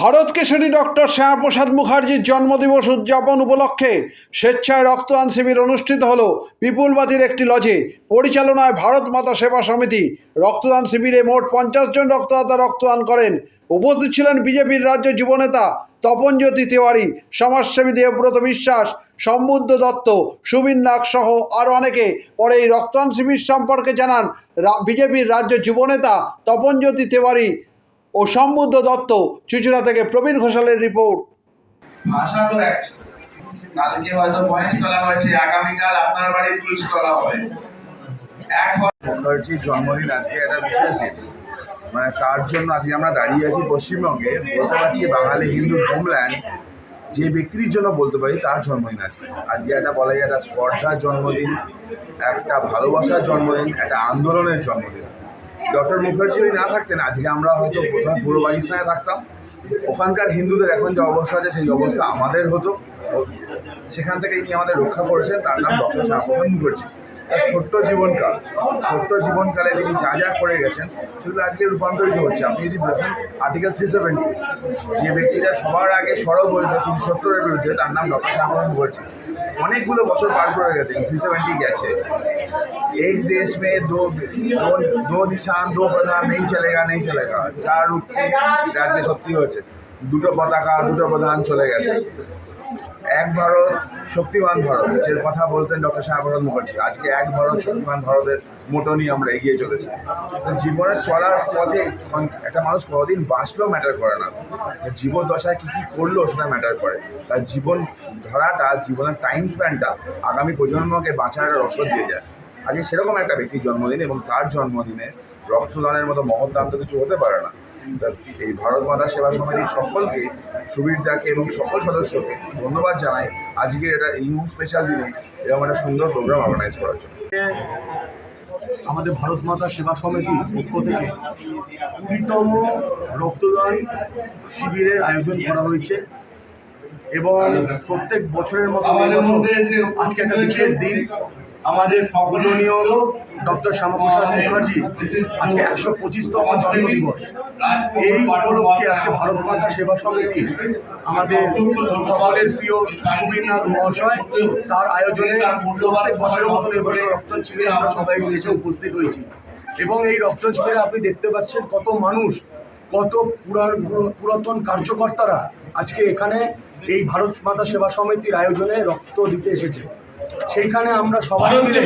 Bharat Keshari doctor Shyamaprasad মুখার্জির জন্মদিবস উদযাপন উপলক্ষে স্বেচ্ছায় রক্তদান শিবির অনুষ্ঠিত হল বিপুলবাতির একটি লজে। পরিচালনায় ভারত মাতা সেবা সমিতি রক্তদান শিবিরে মোট পঞ্চাশ জন রক্তদাতা রক্তদান করেন। উপস্থিত ছিলেন বিজেপির রাজ্য যুবনেতা তপনজ্যোতি তিওয়ারি, সমাজসেবী দেবব্রত বিশ্বাস, সম্বুদ্ধ দত্ত সুবিন নাগ সহ আরও অনেকে। পরে এই রক্তদান শিবির সম্পর্কে জানান বিজেপির রাজ্য যুবনেতা তপনজ্যোতি তিওয়ারি। ও সম্বুদ্ধ দত্ত চুচুড়া থেকে প্রবীণ ঘোষালের রিপোর্ট। ভাষা তো কালকে হয়তো মহেশ তোলা হয়েছে আগামীকাল আপনার বাড়ি পুলিশ তোলা হবে। এক হয় মুখার্জির জন্মদিন আজকে একটা বিশেষ দিন। মানে তার জন্য আজকে আমরা দাঁড়িয়ে আছি পশ্চিমবঙ্গে। বলতে পারছি বাঙালি হিন্দু হোমল্যান্ড যে ব্যক্তির জন্য বলতে পারি তার জন্মদিন আজকে। আজকে একটা বলা যায় একটা স্পর্ধার জন্মদিন একটা ভালোবাসার জন্মদিন একটা আন্দোলনের জন্মদিন। ডক্টর মুখার্জি যদি না থাকতেন, আজকে আমরা হয়তো প্রথমে পূর্ব পাকিস্তানে থাকতাম। ওখানকার হিন্দুদের এখন যে অবস্থা আছে, সেই অবস্থা আমাদের হতো। সেখান থেকে ইনি আমাদের রক্ষা করেছেন। তার নাম ডক্টর শ্যামপ্রসাদ মুখার্জি। তার ছোট্ট জীবনকাল ছোট্ট জীবনকালে তিনি যা যা করে গেছেন সেগুলো আজকে রূপান্তরিত হচ্ছে আপনি যদি দেখেন আর্টিকেল থ্রি সেভেন্টি যে ব্যক্তিরা সবার আগে সরব হয়েছে তিনি সত্তরের বিরুদ্ধে তার নাম ডক্টর শ্যামপ্রসাদ মুখার্জি অনেকগুলো বছর পার করে গেছে থ্রি সেভেন্টি গেছে एक देश में दो दो दो निशान दो प्रधान नहीं चलेगा नहीं चलेगा চার উক্তি আজকে সত্যি হচ্ছে দুটো পতাকা দুটো প্রধান চলে গেছে এক ভারত, শক্তিমান ভারত, যে কথা বলতেন ডক্টর শ্যামাপ্রসাদ মুখার্জি। আজকে এক ভারত, শক্তিমান ভারতের মোটো নিয়ে আমরা এগিয়ে চলেছি। জীবনে চলার পথে একটা মানুষ কতদিন বাঁচলেও ম্যাটার করে না। জীবন দশায় কী কী করল সেটা ম্যাটার করে। তার জীবন ধারাটা, জীবনের টাইম স্প্যানটা আগামী প্রজন্মকে বাঁচার রসদ দিয়ে যায়। আজকে সেরকম একটা ব্যক্তির জন্মদিন এবং তার জন্মদিনে রক্তদানের মতো মহৎ দান তো কিছু হতে পারে না। এই ভারত মাতা সেবা সমিতির সকলকে সুবিরদাকে এবং সকল সদস্যকে ধন্যবাদ জানাই। আজকের এটা এই স্পেশাল দিনে এরকম একটা সুন্দর প্রোগ্রাম অর্গানাইজ করার জন্য। আমাদের ভারত মাতা সেবা সমিতির পক্ষ থেকে কুড়িতম রক্তদান শিবিরের আয়োজন করা হয়েছে এবং প্রত্যেক বছরের মতো আজকে একটা বিশেষ দিন। আমাদের পূজনীয় ডক্টর শ্যামাপ্রসাদ মুখার্জির আজকে একশো পঁচিশতম জন্মদিবস। এই উপলক্ষে আজকে ভারত মাতা সেবা সমিতি, আমাদের সকলের প্রিয় সুবীরনাথ মহাশয়, তার আয়োজনে প্রত্যেক বছরের মতন এবছর রক্তদান শিবিরে আমরা সবাই এসে উপস্থিত হয়েছি। এবং এই রক্তদান শিবিরে আপনি দেখতে পাচ্ছেন কত মানুষ, কত পুরার পুরাতন কার্যকর্তারা আজকে এখানে এই ভারত মাতা সেবা সমিতির আয়োজনে রক্ত দিতে এসেছে। সেইখানে আমরা সবাই মিলে